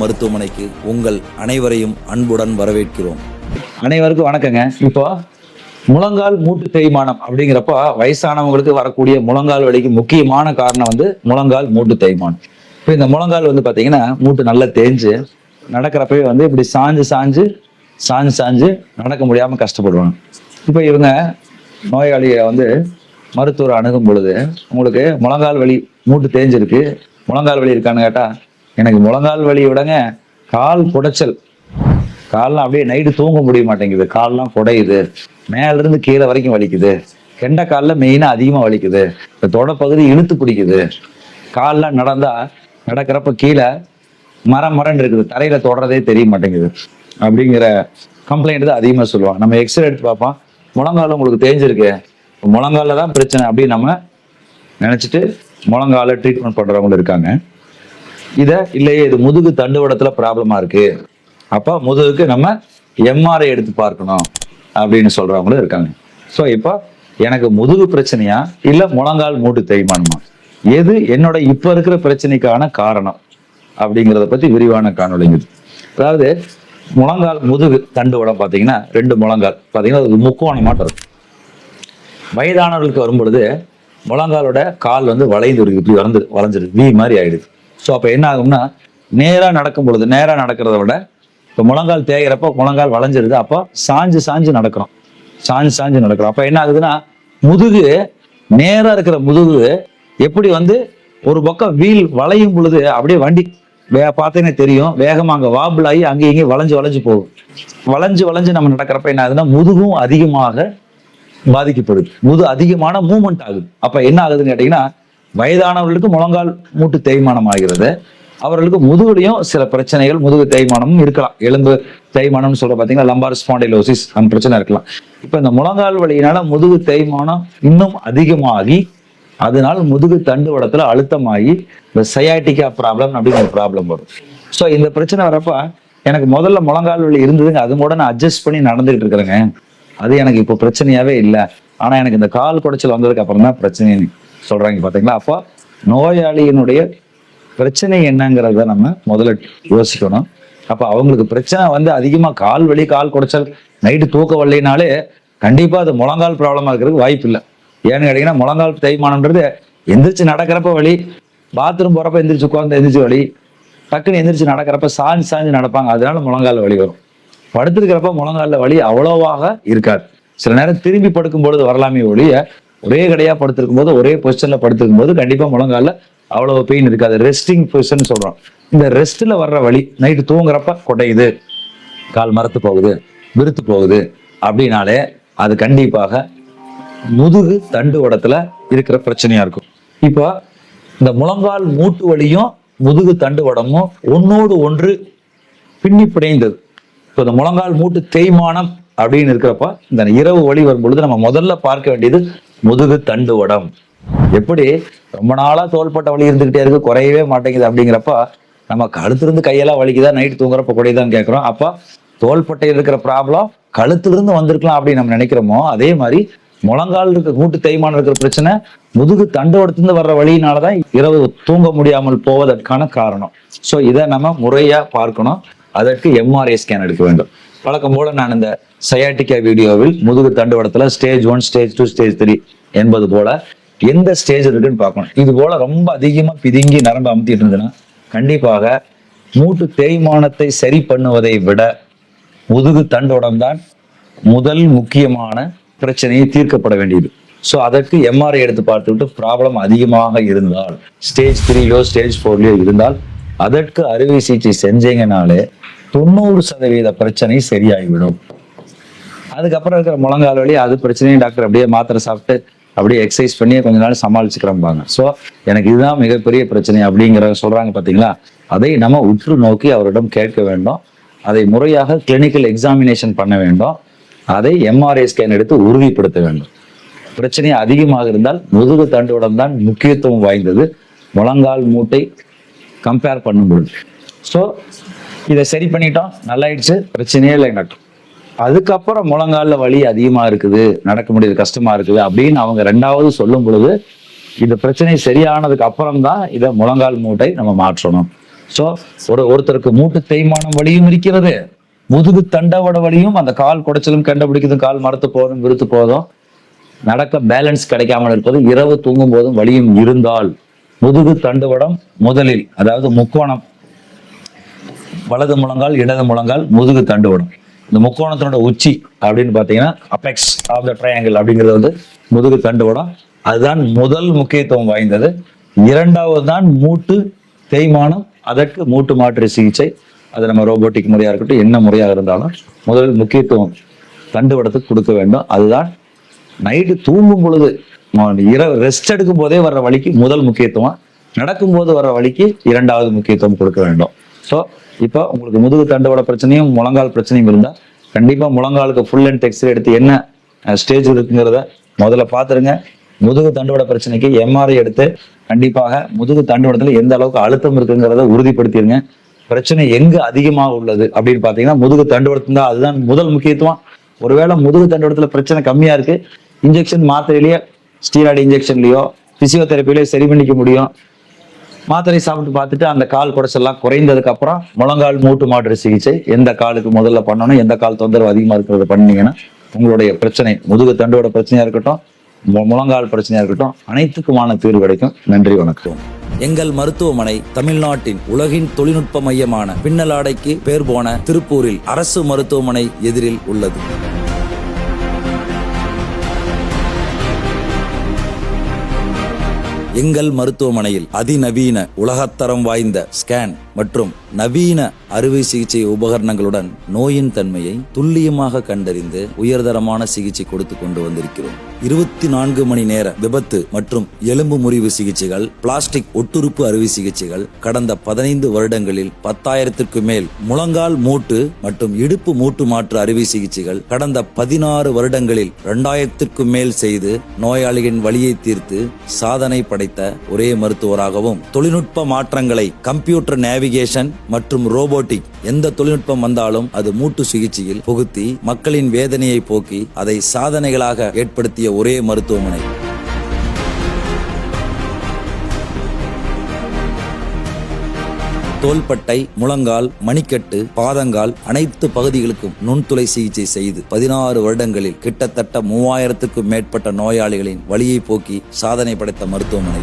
மருத்துவமனைக்கு உங்கள் அனைவரையும் அன்புடன் வரவேற்கிறோம். அனைவருக்கும் வணக்கங்க. இப்போ முழங்கால் மூட்டு தேய்மானம் அப்படிங்கிறப்ப வயசானவங்களுக்கு வரக்கூடிய முழங்கால் வலிக்கு முக்கியமான காரணம் வந்து முழங்கால் மூட்டு தேய்மானம். இப்போ இந்த முழங்கால் வந்து பார்த்தீங்கன்னா மூட்டு நல்லா தேஞ்சு நடக்கிறப்பவே வந்து இப்படி சாஞ்சு சாஞ்சு சாஞ்சு சாஞ்சு நடக்க முடியாமல் கஷ்டப்படுவாங்க. இப்போ இவங்க நோயாளியை வந்து மருத்துவர் அணுகும் பொழுது உங்களுக்கு முழங்கால் வலி மூட்டு தேஞ்சிருக்கு. முழங்கால் வலி இருக்கான்னு கேட்டால் எனக்கு முழங்கால் வலி விடங்க. கால் குடைச்சல் கால்லாம் அப்படியே நைட்டு தூங்க முடிய மாட்டேங்குது. கால்லாம் குடையுது மேலிருந்து கீழே வரைக்கும் வலிக்குது. கெண்ட காலில் மெயினாக அதிகமாக வலிக்குது. இந்த தொடப்பகுதி இழுத்து பிடிக்குது. கால்லாம் நடந்தா நடக்கிறப்ப கீழே மரம் மரன்னு இருக்குது. தரையில தொடறதே தெரிய மாட்டேங்குது. அப்படிங்கிற கம்ப்ளைண்ட் தான் அதிகமாக சொல்லுவாங்க. நம்ம எக்ஸ்ரே எடுத்து பார்ப்போம். முழங்கால உங்களுக்கு தேஞ்சிருக்கு. முழங்கால தான் பிரச்சனை அப்படின்னு நம்ம நினச்சிட்டு முழங்கால ட்ரீட்மெண்ட் பண்ணுறவங்களும் இருக்காங்க. இதை இல்லையே இது முதுகு தண்டுவடத்துல ப்ராப்ளமா இருக்கு. அப்போ முதுகுக்கு நம்ம எம்ஆர்ஐ எடுத்து பார்க்கணும் அப்படின்னு சொல்றவங்களும் இருக்காங்க. ஸோ இப்போ எனக்கு முதுகு பிரச்சனையா? இல்லை முழங்கால் மூட்டு தேய்மானமா? எது என்னோட இப்போ இருக்கிற பிரச்சனைக்கான காரணம் அப்படிங்கிறத பத்தி விரிவான காணொலிங்குது அதாவது முழங்கால் முதுகு தண்டுவடம் பார்த்தீங்கன்னா ரெண்டு முழங்கால். பார்த்தீங்கன்னா அது முக்கோணமாட்டம் இருக்கும். வயதானவர்களுக்கு வரும்பொழுது முழங்காலோட கால் வந்து வளைந்து இருக்கு இப்படி வளர்ந்து வளைஞ்சிருக்கு வி மாதிரி ஆயிடுது. ஸோ அப்போ என்ன ஆகும்னா நேராக நடக்கும் பொழுது நேராக நடக்கிறத விட இப்போ முழங்கால் தேய்கிறப்போ முழங்கால் வளைஞ்சிருது அப்போ சாஞ்சு சாஞ்சு நடக்கிறோம். சாஞ்சு சாஞ்சு நடக்கிறோம். அப்போ என்ன ஆகுதுன்னா முதுகு நேராக இருக்கிற முதுகு எப்படி வந்து ஒரு பக்கம் வீல் வளையும் பொழுது அப்படியே வண்டி வே பார்த்தீங்கன்னா தெரியும் வேகமாக அங்கே வாபிள் ஆகி அங்கேயும் இங்கேயும் வளைஞ்சு வளைஞ்சு போகும். வளைஞ்சு வளைஞ்சு நம்ம நடக்கிறப்ப என்ன ஆகுதுன்னா முதுகும் அதிகமாக பாதிக்கப்படுது. முது அதிகமான மூமெண்ட் ஆகுது. அப்போ என்ன ஆகுதுன்னு கேட்டிங்கன்னா வயதானவர்களுக்கு முழங்கால் மூட்டு தேய்மானம் ஆகிறது அவர்களுக்கு முதுகுலையும் சில பிரச்சனைகள் முதுகு தேய்மானமும் இருக்கலாம். எலும்பு தேய்மானம்னு சொல்ற பாத்தீங்கன்னா லம்பார் ஸ்பாண்டிலோசிஸ் அந்த பிரச்சனை இருக்கலாம். இப்ப இந்த முழங்கால் வழியினால முதுகு தேய்மானம் இன்னும் அதிகமாகி அதனால் முதுகு தண்டுவடத்துல அழுத்தமாகி இந்த சயாட்டிக்கா ப்ராப்ளம் அப்படின்னு ஒரு ப்ராப்ளம் வரும். ஸோ இந்த பிரச்சனை வரப்ப எனக்கு முதல்ல முழங்கால் வலி இருந்ததுங்க. அது கூட நான் அட்ஜஸ்ட் பண்ணி நடந்துகிட்டு இருக்கிறேங்க. அது எனக்கு இப்போ பிரச்சனையாவே இல்லை. ஆனா எனக்கு இந்த கால் குடைச்சல் வந்ததுக்கு அப்புறம் தான் பிரச்சனை சொல்றாங்க பாத்தீங்களா? அப்போ நோயாளியினுடைய பிரச்சனை என்னங்கிறத நம்ம முதல்ல யோசிக்கணும். அப்ப அவங்களுக்கு பிரச்சனை வந்து அதிகமா கால் வலி கால் குடைச்சல் நைட்டு தூக்க வரலைனாலே கண்டிப்பா அது முழங்கால் ப்ராப்ளமா இருக்கிறதுக்கு வாய்ப்பு இல்லை. ஏன்னு கேட்டீங்கன்னா முழங்கால் தேய்மானம்ன்றது எந்திரிச்சு நடக்கிறப்ப வலி பாத்ரூம் போறப்ப எந்திரிச்சு உட்காந்து எந்திரிச்சு வலி டக்குன்னு எந்திரிச்சு நடக்கிறப்ப சாஞ்சு சாஞ்சு நடப்பாங்க. அதனால முழங்கால் வலி வரும். படுத்திருக்கிறப்ப முழங்காலில் வலி அவ்வளவாக இருக்காது. சில நேரம் திரும்பி படுக்கும் பொழுது வரலாமே ஒழிய ஒரே கடையா படுத்திருக்கும் போது ஒரே பொசிஷன்ல படுத்திருக்கும் போது கண்டிப்பா முழங்கால அவ்வளவு பெயின் இருக்காது ரெஸ்டிங் பொசிஷன் சொல்றோம். இந்த ரெஸ்ட்ல வர்ற வழி நைட்டு தூங்குறப்ப குடையுது. கால் மரத்து போகுது விருத்து போகுது அப்படின்னாலே அது கண்டிப்பாக முதுகு தண்டு வடத்துல இருக்கிற பிரச்சனையா இருக்கும். இப்போ இந்த முழங்கால் மூட்டு வலியும் முதுகு தண்டு வடமும் ஒன்னோடு ஒன்று பின்னி பிணைந்தது. இப்போ இந்த முழங்கால் மூட்டு தேய்மானம் அப்படின்னு இருக்கிறப்ப இந்த இரவு வலி வரும் பொழுது நம்ம முதல்ல பார்க்க வேண்டியது முதுகு தண்டு உடம் எப்படி? ரொம்ப நாளா தோள்பட்ட வலி இருந்துகிட்டே இருக்கு குறையவே மாட்டேங்குது அப்படிங்கிறப்ப நம்ம கழுத்திலிருந்து கையெல்லாம் வலிக்குதா? நைட் தூங்குறப்ப குறையுதான்னு கேட்குறோம் அப்போ தோள்பட்டையில் இருக்கிற ப்ராப்ளம் கழுத்திலிருந்து வந்திருக்கலாம் அப்படின்னு நம்ம நினைக்கிறோமோ அதே மாதிரி முழங்கால் இருக்க கூட்டு தேய்மானம் இருக்கிற பிரச்சனை முதுகு தண்டோடத்துலேருந்து வர்ற வழியினாலதான் இரவு தூங்க முடியாமல் போவதற்கான காரணம். ஸோ இதை நம்ம முறையா பார்க்கணும். அதற்கு எம்ஆர்ஐ ஸ்கேன் எடுக்க வேண்டும். வழக்கம் போல நான் இந்த சயாட்டிக்கா வீடியோவில் முதுகு தண்டுவடத்துல stage one stage two stage three என்பது போல எந்த ஸ்டேஜ் இருக்குன்னு பார்க்கணும். இது போல ரொம்ப அதிகமா பிதுங்கி நரம்பு அமுத்திட்டு இருந்ததுன்னா கண்டிப்பாக மூட்டு தேய்மானத்தை சரி பண்ணுவதை விட முதுகு தண்டோடம் தான் முதல் முக்கியமான பிரச்சனையை தீர்க்கப்பட வேண்டியது. ஸோ அதற்கு எம்ஆர்ஐ எடுத்து பார்த்துவிட்டு ப்ராப்ளம் அதிகமாக இருந்தால் ஸ்டேஜ் த்ரீலோ ஸ்டேஜ் ஃபோர்லயோ இருந்தால் அதற்கு அறுவை சிகிச்சை செஞ்சீங்கனாலே தொண்ணூறு சதவீத பிரச்சனை சரியாகிவிடும். அதுக்கப்புறம் இருக்கிற முழங்கால் வலி அது பிரச்சனையும் டாக்டர் அப்படியே மாத்திரை சாப்பிட்டு அப்படியே எக்ஸசைஸ் பண்ணி கொஞ்ச நாள் சமாளிச்சுக்கிறம்பாங்க. ஸோ எனக்கு இதுதான் மிகப்பெரிய பிரச்சனை அப்படிங்கிற சொல்றாங்க பார்த்தீங்களா அதை நம்ம உற்று நோக்கி அவரிடம் கேட்க வேண்டும். அதை முறையாக கிளினிக்கல் எக்ஸாமினேஷன் பண்ண வேண்டும். அதை எம்ஆர்ஐ ஸ்கேன் எடுத்து உறுதிப்படுத்த வேண்டும். பிரச்சனை அதிகமாக இருந்தால் முதுகு தண்டுவடம் தான் முக்கியத்துவம் வாய்ந்தது. முழங்கால் மூட்டை கம்பேர் பண்ணும்பொழுது. ஸோ இதை சரி பண்ணிட்டோம். நல்லாயிடுச்சு. பிரச்சனையே இல்லை எனக்கு. அதுக்கப்புறம் முழங்காலில் வலி அதிகமா இருக்குது. நடக்க முடியாது கஷ்டமா இருக்குது அப்படின்னு அவங்க ரெண்டாவது சொல்லும் பொழுது இந்த பிரச்சனை சரியானதுக்கு அப்புறம் தான் இதை முழங்கால் மூட்டை நம்ம மாற்றணும். ஸோ ஒரு ஒருத்தருக்கு மூட்டு தேய்மானம் வலியும் இருக்கிறது. முதுகு தண்டவட வலியும் அந்த கால் குடைச்சலும் கண்டுபிடிக்கிறதும் கால் மரத்து போதும் விருத்து போதும் நடக்க பேலன்ஸ் கிடைக்காமல் இருப்பது இரவு தூங்கும் போதும் வலியும் இருந்தால் முதுகு தண்டுவடம் முதலில் அதாவது முக்கோணம் வலது முழங்கால் இடது முழங்கால் முதுகு தண்டுவடம் இந்த முக்கோணத்தினோட உச்சி அப்படின்னு பார்த்தீங்கன்னா அபெக்ஸ் ஆஃப் த ட்ரையாங்கிள் அப்படிங்கிறது வந்து முதுகு தண்டுவடம் அதுதான் முதல் முக்கியத்துவம் வாய்ந்தது. இரண்டாவது தான் மூட்டு தேய்மானம். அதற்கு மூட்டு மாற்று சிகிச்சை. அது நம்ம ரோபோட்டிக் முறையாக இருக்கட்டும் என்ன முறையாக இருந்தாலும் முதல் முக்கியத்துவம் தண்டுவடத்துக்கு கொடுக்க வேண்டும். அதுதான் நைட்டு தூங்கும் பொழுது இரவு ரெஸ்ட் எடுக்கும் போதே வர்ற வழிக்கு முதல் முக்கியத்துவம். நடக்கும்போது வர்ற வழிக்கு இரண்டாவது முக்கியத்துவம் கொடுக்க வேண்டும். ஸோ இப்போ உங்களுக்கு முதுகு தண்டுவட பிரச்சனையும் முழங்கால் பிரச்சனையும் இருந்தால் கண்டிப்பாக முழங்காலுக்கு ஃபுல் அண்ட் எக்ஸ்ரே எடுத்து என்ன ஸ்டேஜ் இருக்குங்கிறத முதல்ல பார்த்துருங்க முதுகு தண்டுவட பிரச்சனைக்கு எம்ஆர்ஐ எடுத்து கண்டிப்பாக முதுகு தண்டுவடத்தில் எந்த அளவுக்கு அழுத்தம் இருக்குங்கிறத உறுதிப்படுத்திடுங்க பிரச்சனை எங்க அதிகமாக உள்ளது அப்படின்னு பார்த்தீங்கன்னா முதுகு தண்டுவடத்துல தான் அதுதான் முதல் முக்கியத்துவம். ஒருவேளை முதுகு தண்டுவடத்துல பிரச்சனை கம்மியா இருக்கு இன்ஜெக்ஷன் மாத்திரையிலேயே ஸ்டீராய்டு இன்ஜெக்ஷன்லயோ பிசியோதெரப்பிலேயே சரி பண்ணிக்க முடியும். மாத்திரை சாப்பிட்டு பார்த்துட்டு அந்த கால் குடைச்செல்லாம் குறைந்ததுக்கு அப்புறம் முழங்கால் மூட்டு மாற்று சிகிச்சை எந்த காலுக்கு முதல்ல பண்ணணும் எந்த கால் தொந்தரவு அதிகமா இருக்கிறத பண்ணீங்கன்னா உங்களுடைய பிரச்சனை முதுகு தண்டோட பிரச்சனையா இருக்கட்டும் முழங்கால் பிரச்சனையா இருக்கட்டும் அனைத்துக்குமான தீர்வு கிடைக்கும். நன்றி வணக்கம். எங்கள் மருத்துவமனை தமிழ்நாட்டின் உலகின் தொழில்நுட்ப மையமான பின்னலாடைக்கு பேர் போன திருப்பூரில் அரசு மருத்துவமனை எதிரில் உள்ளது. எங்கள் மருத்துவமனையில் அதிநவீன உலகத்தரம் வாய்ந்த ஸ்கேன் மற்றும் நவீன அறுவை சிகிச்சை உபகரணங்களுடன் நோயின் தன்மையை துல்லியமாக கண்டறிந்து உயர்தரமான சிகிச்சை கொடுத்து கொண்டு வந்திருக்கிறோம். இருபத்தி நான்கு மணி நேர விபத்து மற்றும் எலும்பு முறிவு சிகிச்சைகள் பிளாஸ்டிக் ஒட்டுறுப்பு அறுவை சிகிச்சைகள் கடந்த பதினைந்து வருடங்களில் பத்தாயிரத்திற்கு மேல் முழங்கால் மூட்டு மற்றும் இடுப்பு மூட்டு மாற்று அறுவை சிகிச்சைகள் கடந்த பதினாறு வருடங்களில் இரண்டாயிரத்திற்கும் மேல் செய்து நோயாளியின் வழியை தீர்த்து சாதனை படைத்த ஒரே மருத்துவராகவும் தொழில்நுட்ப மாற்றங்களை கம்ப்யூட்டர் நேவி நேவிகேஷன் மற்றும் ரோபோட்டிக் எந்த தொழில்நுட்பம் வந்தாலும் அது மூட்டு சிகிச்சையில் புகுத்தி மக்களின் வேதனையை போக்கி அதை சாதனைகளாக ஏற்படுத்திய ஒரே மருத்துவமனை. தோள்பட்டை முழங்கால் மணிக்கட்டு பாதங்கால் அனைத்து பகுதிகளுக்கும் நுண்துளை சிகிச்சை செய்து பதினாறு வருடங்களில் கிட்டத்தட்ட மூவாயிரத்துக்கும் மேற்பட்ட நோயாளிகளின் வழியை போக்கி சாதனை படைத்த மருத்துவமனை.